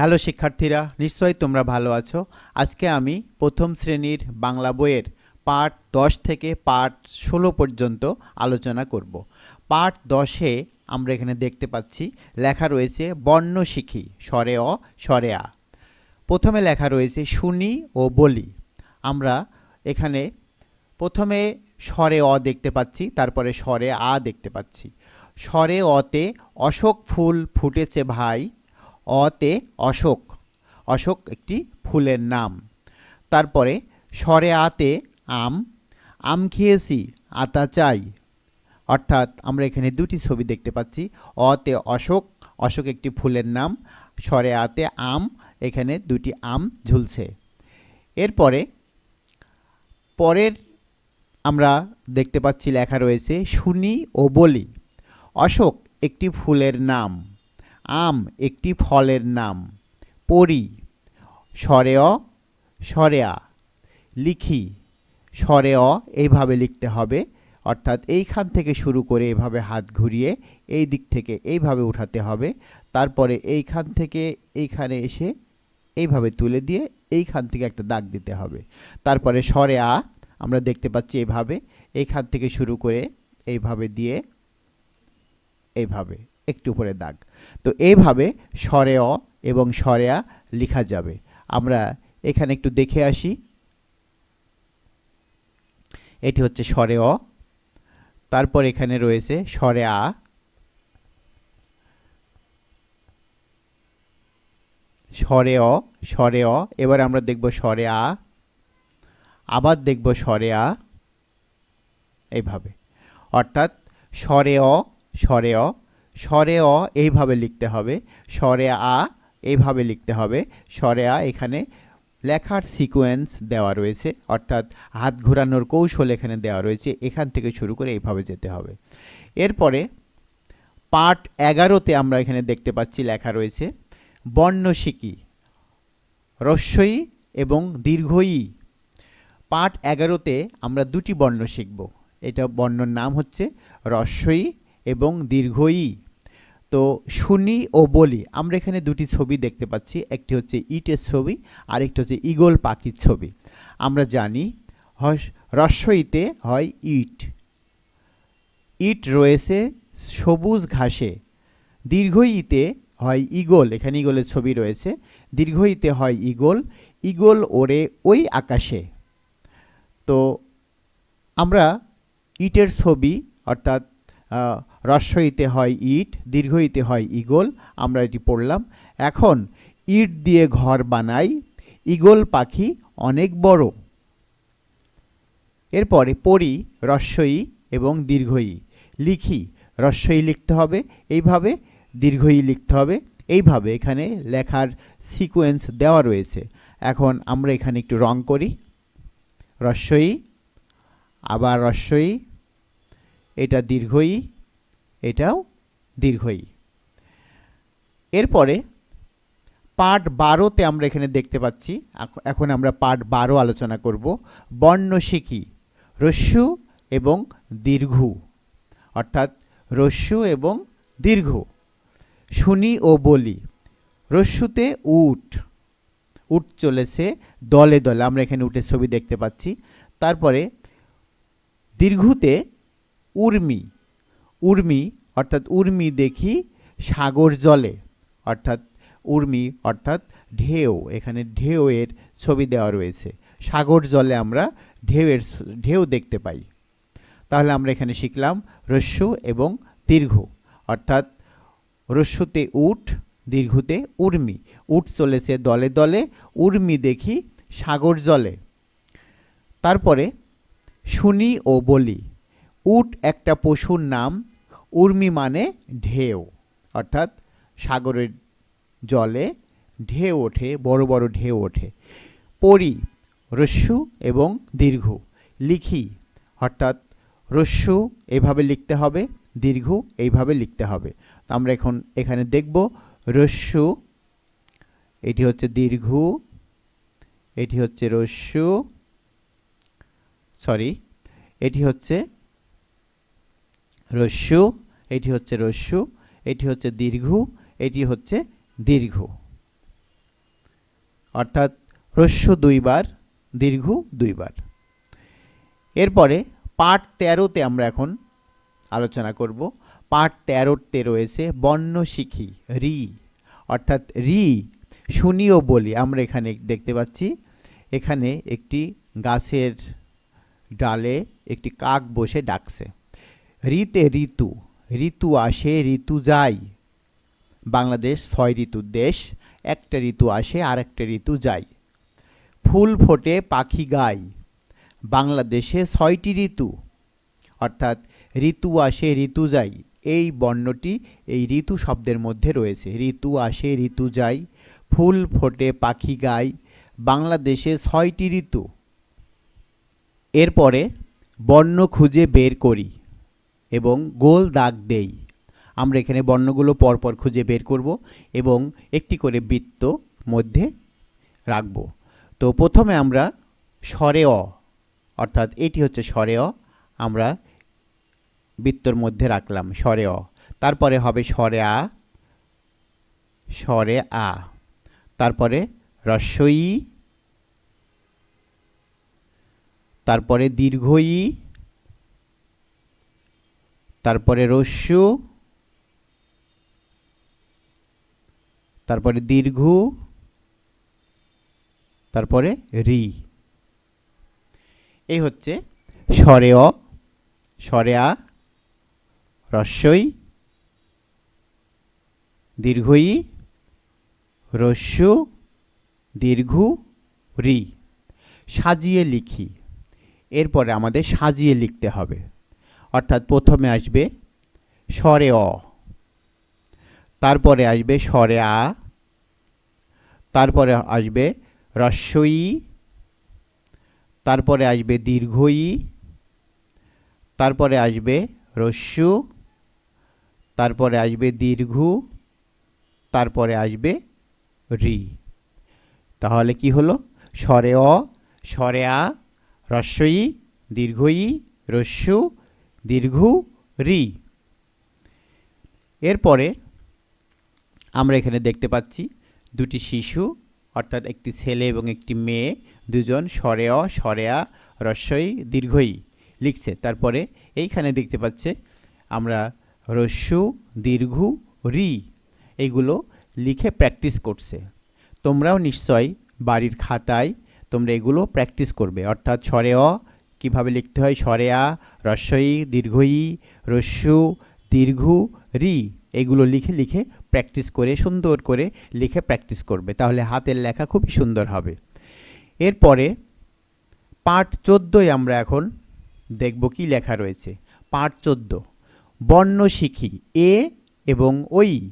Hello শিক্ষার্থীরা, নিশ্চয়ই তোমরা ভালো আছো। আজকে আমি প্রথম শ্রেণির বাংলা বইয়ের পাঠ দশ থেকে পাঠ ষোলো পর্যন্ত আলোচনা করব। পাঠ দশে আমরা এখানে দেখতে পাচ্ছি, লেখা রয়েছে বর্ণ শিখি, স্বরে অ, স্বরে আ। প্রথমে লেখা রয়েছে শুনি ও বলি। আমরা এখানে প্রথমে স্বরে অ দেখতে পাচ্ছি, তারপরে স্বরে আ দেখতে পাচ্ছি। স্বরে অতে অশোক ফুল ফুটেছে ভাই অতে অশোক। অশোক একটি ফুলের নাম। তারপরে স্বরে আতে আম। আম খেয়েছি, আতা চাই। অর্থাৎ আমরা এখানে দুটি ছবি দেখতে পাচ্ছি। অতে অশোক অশোক একটি ফুলের নাম। স্বরে আতে আম, এখানে দুটি আম ঝুলছে। এরপরে পরের আমরা দেখতে পাচ্ছি লেখা রয়েছে, শুনি ও বলি। অশোক একটি ফুলের নাম। আম একটি ফলের নাম। পড়ি স্বরে অ স্বরে আ লিখি স্বরে অ এইভাবে লিখতে হবে। অর্থাৎ এইখান থেকে শুরু করে এভাবে হাত ঘুরিয়ে এই দিক থেকে এইভাবে উঠাতে হবে। তারপরে এইখান থেকে এইখানে এসে এইভাবে তুলে দিয়ে এইখান থেকে একটা দাগ দিতে হবে। তারপরে স্বরে আ আমরা দেখতে পাচ্ছি এইভাবে এইখান থেকে শুরু করে এইভাবে দিয়ে এইভাবে, একটু উপরে দাগ। তো এইভাবে স্বরে অ এবং স্বরে আ লেখা যাবে। আমরা এখানে একটু দেখে আসি। এটি হচ্ছে স্বরে অ তারপর এখানে রয়েছে স্বরে আ স্বরে অ স্বরে অ এবার আমরা দেখব স্বরে আ আবার দেখব স্বরে আ এইভাবে। অর্থাৎ স্বরে অ স্বরে অ স্বরে অ এইভাবে লিখতে হবে স্বরে আ এইভাবে লিখতে হবে স্বরে আ এখানে লেখার সিকোয়েন্স দেওয়া রয়েছে, অর্থাৎ হাত ঘোরানোর কৌশল এখানে দেওয়া রয়েছে, এখান থেকে শুরু করে এইভাবে যেতে হবে। এরপরে পাঠ এগারোতে আমরা এখানে দেখতে পাচ্ছি লেখা রয়েছে বর্ণশিকি রস্যই এবং দীর্ঘই। পাঠ এগারোতে আমরা দুটি বর্ণ শিখব, এটা বর্ণর নাম হচ্ছে রস্যই এবং দীর্ঘই। তো শুনি ও বলি, আমরা এখানে দুটি ছবি দেখতে পাচ্ছি, একটি হচ্ছে ইটের ছবি আর একটি হচ্ছে ইগল পাখির ছবি। আমরা জানি রস্যইতে হয় ইট। ইট রয়েছে সবুজ ঘাসে। দীর্ঘইতে হয় ইগল এখানে ইগলের ছবি রয়েছে। দীর্ঘইতে হয় ইগল ইগল ওড়ে ওই আকাশে। তো আমরা ইটের ছবি, অর্থাৎ আহ, হ্রস্বইতে হয় ইট দীর্ঘইতে হয় ইগল আমরা এটি পড়লাম। এখন ইট দিয়ে ঘর বানাই ইগল পাখি অনেক বড়। এরপরে পড়ি হ্রস্বই এবং দীর্ঘই। লিখি হ্রস্বই লিখতে হবে এইভাবে দীর্ঘই লিখতে হবে এইভাবে এখানে লেখার সিকোয়েন্স দেওয়া রয়েছে। এখন আমরা এখানে একটু রং করি। হ্রস্বই আবার হ্রস্বই এটা দীর্ঘই এটাও দীর্ঘই। এরপরে পাঠ বারোতে আমরা এখানে দেখতে পাচ্ছি, এখন আমরা পাঠ বারো আলোচনা করব, বর্ণ শিখি, রস্যু এবং দীর্ঘ। অর্থাৎ রস্যু এবং দীর্ঘ। শুনি ও বলি, রস্যুতে উট উট চলেছে দলে দলে, আমরা এখানে উটের ছবি দেখতে পাচ্ছি। তারপরে দীর্ঘতে উর্মি উর্মি, অর্থাৎ উর্মি দেখি সাগর জলে, অর্থাৎ উর্মি, অর্থাৎ ঢেউ, এখানে ঢেউয়ের ছবি দেওয়া রয়েছে। সাগর জলে আমরা ঢেউয়ের ঢেউ দেখতে পাই। তাহলে আমরা এখানে শিখলাম রস্যু এবং দীর্ঘ, অর্থাৎ রস্যুতে উট, দীর্ঘতে উর্মি। উট চলেছে দলে দলে, উর্মি দেখি সাগর জলে। তারপরে শুনি ও বলি। উট একটা পশুর নাম উর্মি মানে ঢেউ, অর্থাৎ সাগরের জলে ঢেউ ওঠে, বড় বড় ঢেউ ওঠে। পড়ি রস্যু এবং দীর্ঘ, লিখি, অর্থাৎ রস্যু এভাবে লিখতে হবে, দীর্ঘ এইভাবে লিখতে হবে। আমরা এখন এখানে দেখব রস্যু, এটি হচ্ছে দীর্ঘ, এটি হচ্ছে রস্যু, সরি, এটি হচ্ছে রস্যু, এটি হচ্ছে রস্যু, এটি হচ্ছে দীর্ঘ, এটি হচ্ছে দীর্ঘ। অর্থাৎ হ্রস্ব দুইবার, দীর্ঘ দুইবার। এরপরে পাঠ তেরোতে আমরা এখন আলোচনা করব। পাঠ তেরোতে রয়েছে বর্ণ শিখি, রি। অর্থাৎ রি শুনিও বলি, আমরা এখানে দেখতে পাচ্ছি। এখানে একটি গাছের ডালে একটি কাক বসে ডাকছে। ঋতে ঋতু ঋতু আসে, ঋতু যায়। বাংলাদেশ ছয় ঋতুর দেশ, একটা ঋতু আসে আর একটা ঋতু যায়। ফুল ফোটে, পাখি গায়। বাংলাদেশে ছয়টি ঋতু, অর্থাৎ ঋতু আসে, ঋতু যায়। এই বর্ণটি এই ঋতু শব্দের মধ্যে রয়েছে। ঋতু আসে, ঋতু যায়, ফুল ফোটে, পাখি গায়। বাংলাদেশে ছয়টি ঋতু। এরপরে বর্ণ খুঁজে বের করি। এবং গোল দাগ দেই। আমরা এখানে বর্ণগুলো পরপর খুঁজে বের করব এবং একটি করে বৃত্ত মধ্যে রাখব। তো প্রথমে আমরা স্বরে অ, অর্থাৎ এটি হচ্ছে স্বরে অ, আমরা বৃত্তর মধ্যে রাখলাম স্বরে অ। তারপরে হবে স্বরে আ স্বরে আ। তারপরে রস্বই তারপরে দীর্ঘই তারপরে রস্যু, তারপরে দীর্ঘ, তারপরে রি। এই হচ্ছে স্বরে অ স্বরে আ রস্যই, দীর্ঘই, রস্যু, দীর্ঘ, রি। সাজিয়ে লিখি। এরপরে আমাদের সাজিয়ে লিখতে হবে। অর্থাৎ প্রথমে আসবে স্বরে অ, তারপরে আসবে স্বরে আ, তারপরে আসবে রস্যই, তারপরে আসবে দীর্ঘই, তারপরে আসবে রস্যু, তারপরে আসবে দীর্ঘ, তারপরে আসবে রি। তাহলে কি হলো? স্বরে অ, স্বরে আ, রস্যই, দীর্ঘই, রস্যু দীর্ঘ রি। এরপরে আমরা এখানে দেখতে পাচ্ছি দুটি শিশু, অর্থাৎ একটি ছেলে এবং একটি মেয়ে, দুজন স্বরে অ স্বরে আ রস্যই, দীর্ঘই লিখছে। তারপরে এইখানে দেখতে পাচ্ছে আমরা রস্যু, দীর্ঘ, রি এইগুলো লিখে প্র্যাকটিস করছে। তোমরাও নিশ্চয় বাড়ির খাতায় তোমরা এগুলো প্র্যাকটিস করবে। অর্থাৎ স্বরে অ কীভাবে লিখতে হয়? স্বরে আ রস্যই, দীর্ঘই, রস্যু, দীর্ঘ, রি। এগুলো লিখে লিখে প্র্যাকটিস করে, সুন্দর করে লিখে প্র্যাকটিস করবে। তাহলে হাতের লেখা খুবই সুন্দর হবে। এরপরে পাঠ চোদ্দোয় আমরা এখন দেখব কি লেখা রয়েছে। পাঠ চোদ্দ। বর্ণ শিখি। এ এবং ওই।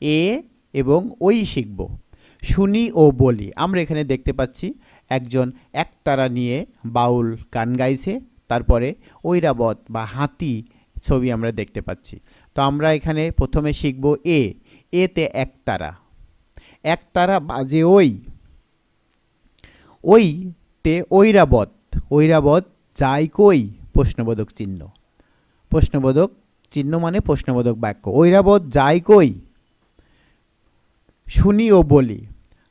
এ এবং ওই শিখব। শুনি ও বলি। আমরা এখানে দেখতে পাচ্ছি একজন একতারা নিয়ে বাউল গান গাইছে, তারপরে ঐরাবত বা হাতি ছবি আমরা দেখতে পাচ্ছি। তো আমরা এখানে প্রথমে শিখব এ, এতে একতারা। একতারা বাজে ওই ওই তে ঐরাবত। ঐরাবত যাই কই? প্রশ্নবোধক চিহ্ন। প্রশ্নবোধক চিহ্ন মানে প্রশ্নবোধক বাক্য। ঐরাবত যাই কই? শুনি ও বলি।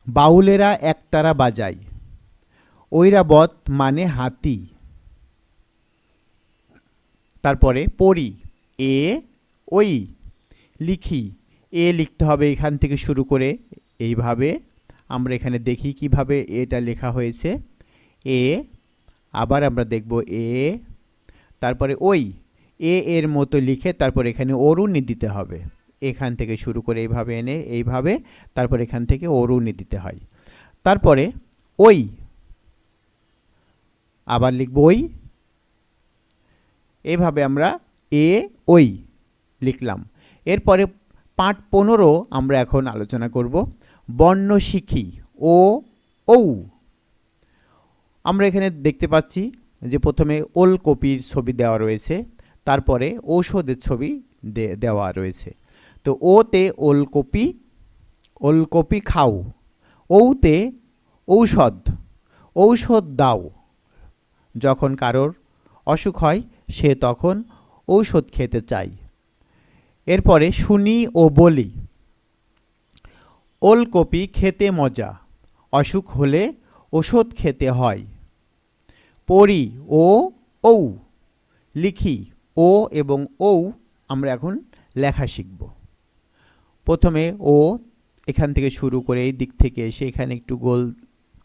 বাউলেরা একতারা বাজায়। ঐরাবত মানে হাতি। তারপরে পড়ি, এ ওই লিখি, এ লিখতে হবে এখান থেকে শুরু করে। এইভাবে আমরা এখানে দেখি কীভাবে এটা লেখা হয়েছে। এ, আবার আমরা দেখব এ। তারপরে ওই এ এর মতো লিখে তারপর এখানে অরুণী দিতে হবে। এখান থেকে শুরু করে এইভাবে এনে, এইভাবে তারপর এখান থেকে অরুণী দিতে হয়। তারপরে ওই আবার লিখব ওই। এভাবে আমরা এ, ওই লিখলাম। এরপরে পাঠ পনেরো আমরা এখন আলোচনা করব। বর্ণ শিখি, ও, ঔ। আমরা এখানে দেখতে পাচ্ছি যে প্রথমে ওলকপির ছবি দেওয়া রয়েছে, তারপরে ঔষধের ছবি দেওয়া রয়েছে। তো ওতে ওলকপি ওলকপি খাও, ঔতে ঔষধ ঔষধ দাও। যখন কারোর অসুখ হয়, সে তখন ঔষধ খেতে চায়। এরপরে শুনি ও বলি, ওলকপি খেতে মজা, অসুখ হলে ওষুধ খেতে হয়। পড়ি ও ঔ, লিখি ও এবং ঔ আমরা এখন লেখা শিখব। প্রথমে ও এখান থেকে শুরু করে এই দিক থেকে এসে এখানে একটু গোল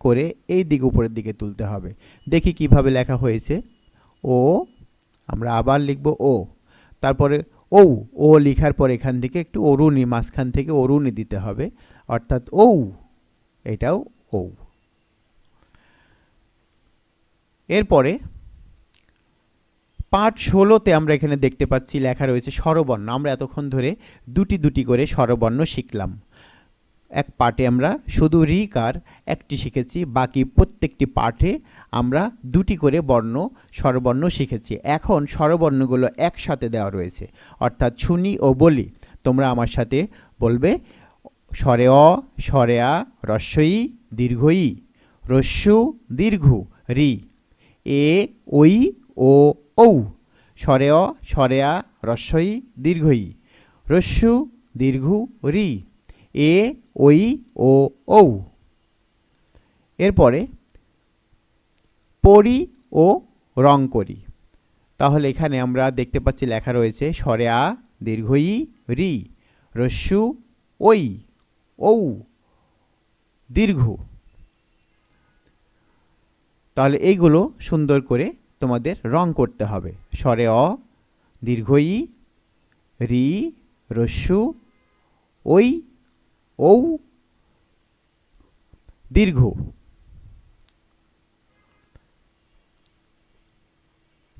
করে এই দিক উপরের দিকে তুলতে হবে। দেখি কীভাবে লেখা হয়েছে। ও, আমরা আবার লিখব ও। তারপরে ঔ, ও লেখার পর এখান থেকে একটু অরুণী, মাঝখান থেকে অরুণী দিতে হবে। অর্থাৎ ঔ, এটাও ঔ। এরপরে পাঠ ষোলোতে আমরা এখানে দেখতে পাচ্ছি লেখা রয়েছে স্বরবর্ণ। আমরা এতক্ষণ ধরে দুটি দুটি করে স্বরবর্ণ শিখলাম। এক পার্টে আমরা শুধু রিকার একটি শিখেছি, বাকি প্রত্যেকটি পাঠে আমরা দুটি করে বর্ণ, স্বরবর্ণ শিখেছি। এখন স্বরবর্ণগুলো একসাথে দেওয়া রয়েছে। অর্থাৎ শুনি ও বলি। তোমরা আমার সাথে বলবে, স্বরে অ, স্বরে আ রস্বই দীর্ঘই, রস্যু, দীর্ঘ, রি, এ ওই ও, ঔ, স্বরে অ, স্বরে আ রস্বই দীর্ঘই, রস্যু, দীর্ঘ, রি, এ ওই ও ঔ। এরপরে পড়ি ও রং করি। তাহলে এখানে আমরা দেখতে পাচ্ছি লেখা রয়েছে স্বরে আ দীর্ঘই রি, রস্যু ওই ঔ, দীর্ঘ। তাহলে এইগুলো সুন্দর করে তোমাদের রং করতে হবে। স্বরে অ দীর্ঘ দীর্ঘই রি, রস্যু ওই ঔ। দীর্ঘ।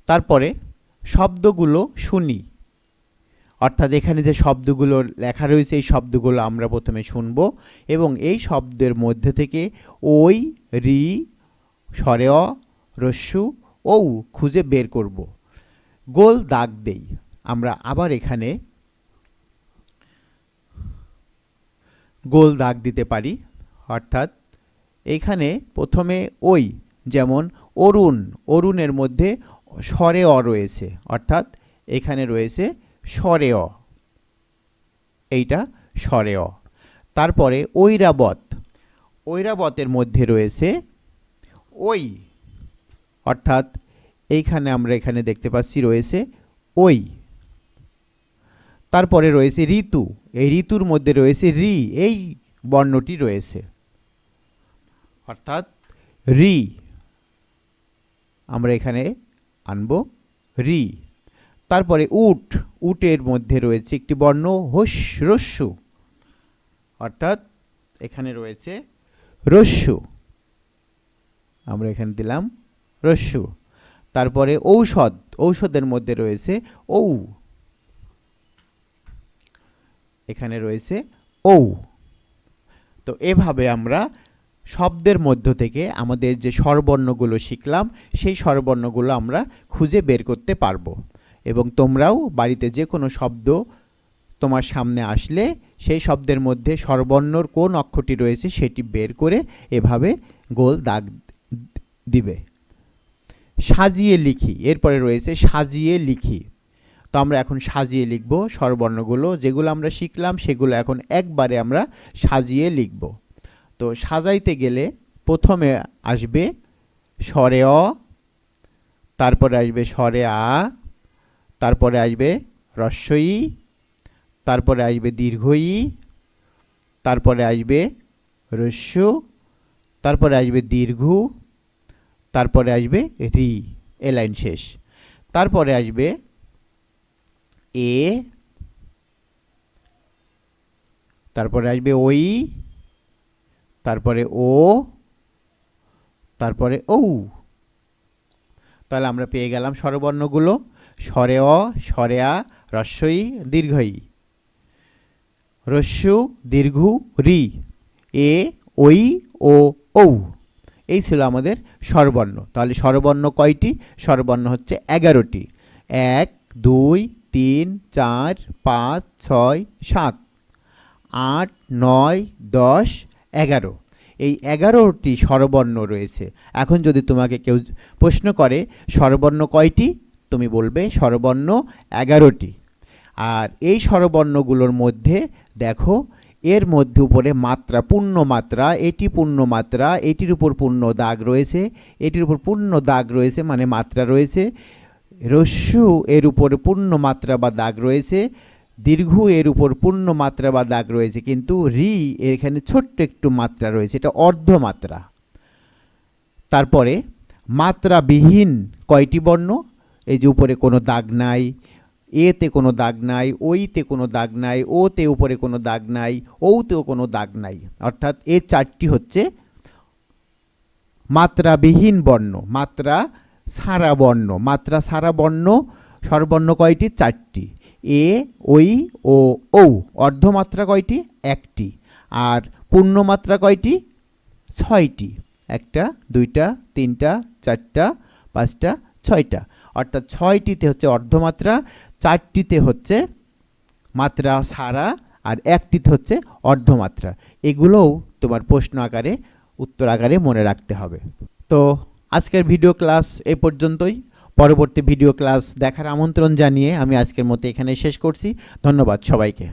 তারপরে শব্দগুলো শুনি। অর্থাৎ এখানে যে শব্দগুলো লেখা রয়েছে, এই শব্দগুলো আমরা প্রথমে শুনব এবং এই শব্দের মধ্যে থেকে ওই রি, স্বরে অ রস্যু, ঔ খুঁজে বের করব। গোল দাগ দেই। আমরা আবার এখানে গোল দাগ দিতে পারি। অর্থাৎ এখানে প্রথমে ওই, যেমন অরুণ, অরুণের মধ্যে স্বরে অ রয়েছে। অর্থাৎ এখানে রয়েছে স্বরে অ। এইটা স্বরে অ। তারপরে ঐরাবত। ঐরাবতের মধ্যে রয়েছে ওই। অর্থাৎ এইখানে আমরা এখানে দেখতে পাচ্ছি রয়েছে ওই। তারপরে রয়েছে ঋতু। এই ঋতুর মধ্যে রয়েছে রি। এই বর্ণটি রয়েছে। অর্থাৎ রি। আমরা এখানে আনব রি। তারপরে উট। উটের মধ্যে রয়েছে একটি বর্ণ, হোস, রস্যু। অর্থাৎ এখানে রয়েছে রস্যু। আমরা এখানে দিলাম রস্যু। তারপরে ঔষধ। ঔষধের মধ্যে রয়েছে ঔ। এখানে রয়েছে ঔ। তো এভাবে আমরা শব্দের মধ্য থেকে আমাদের যে স্বরবর্ণগুলো শিখলাম, সেই স্বরবর্ণগুলো আমরা খুঁজে বের করতে পারব। এবং তোমরাও বাড়িতে যে কোনো শব্দ তোমার সামনে আসলে সেই শব্দের মধ্যে স্বরবর্ণর কোন অক্ষরটি রয়েছে সেটি বের করে এভাবে গোল দাগ দিবে। সাজিয়ে লিখি, এরপরে রয়েছে সাজিয়ে লিখি। তো আমরা এখন সাজিয়ে লিখব স্বরবর্ণগুলো। যেগুলো আমরা শিখলাম, সেগুলো এখন একবারে আমরা সাজিয়ে লিখব। তো সাজাইতে গেলে প্রথমে আসবে স্বরে অ, তারপরে আসবে স্বরে আ, তারপরে আসবে রস্বই তারপরে আসবে দীর্ঘই, তারপরে আসবে রস্য, তারপরে আসবে দীর্ঘ, তারপরে আসবে রি, এ লাইন শেষ। তারপরে আসবে এ, তারপরে আসবে ওই, তারপরে ও, তারপরে ঔ। তাহলে আমরা পেয়ে গেলাম স্বরবর্ণগুলো। স্বরে অ, স্বরে আ রস্বই দীর্ঘই। রস্যু, দীর্ঘ, রি। এ, ওই, ও, ঔ। এই ছিল আমাদের স্বরবর্ণ। তাহলে স্বরবর্ণ কয়টি? স্বরবর্ণ হচ্ছে এগারোটি। এক, দুই তিন, চার, পাঁচ, ছয়, সাত, আট, নয়, দশ, এগারো। এই এগারোটি স্বরবর্ণ রয়েছে। এখন যদি তোমাকে কেউ প্রশ্ন করে, স্বরবর্ণ কয়টি? তুমি বলবে স্বরবর্ণ এগারোটি। আর এই স্বরবর্ণগুলোর মধ্যে দেখো, এর মধ্যে উপরে মাত্রা, পূর্ণ মাত্রা, এটি পূর্ণ মাত্রা, এটির উপর পূর্ণ দাগ রয়েছে, এটির উপর পূর্ণ দাগ রয়েছে মানে মাত্রা রয়েছে রস্যু এর উপর পূর্ণ মাত্রা বা দাগ রয়েছে, দীর্ঘ এর উপর পূর্ণ মাত্রা বা দাগ রয়েছে, কিন্তু রি এখানে ছোট্ট একটু মাত্রা রয়েছে, এটা অর্ধমাত্রা। তারপরে মাত্রাবিহীন কয়টি বর্ণ? এই যে উপরে কোনো দাগ নাই এতে কোনো দাগ নাই ওইতে কোনো দাগ নাই ওতে উপরে কোনো দাগ নাই ওতেও কোনো দাগ নাই। অর্থাৎ এ চারটি হচ্ছে মাত্রাবিহীন বর্ণ, মাত্রা সারা বর্ণ মাত্রা সারা বর্ণ স্বরবর্ণ কয়টি? চারটি। এ ওই ও, ঔ, অর্ধমাত্রা কয়টি? একটি। আর পূর্ণমাত্রা কয়টি? ছয়টি। একটা, দুইটা, তিনটা, চারটা, পাঁচটা, ছয়টা। অর্থাৎ ছয়টিতে হচ্ছে অর্ধমাত্রা, চারটিতে হচ্ছে মাত্রা সারা, আর একটিতে হচ্ছে অর্ধমাত্রা। এগুলোও তোমার প্রশ্ন আকারে, উত্তর আকারে মনে রাখতে হবে। তো আজকের ভিডিও ক্লাস এ পর্যন্তই। পরবর্তী ভিডিও ক্লাস দেখার আমন্ত্রণ জানিয়ে আমি আজকের মতো এখানে শেষ করছি। ধন্যবাদ সবাইকে।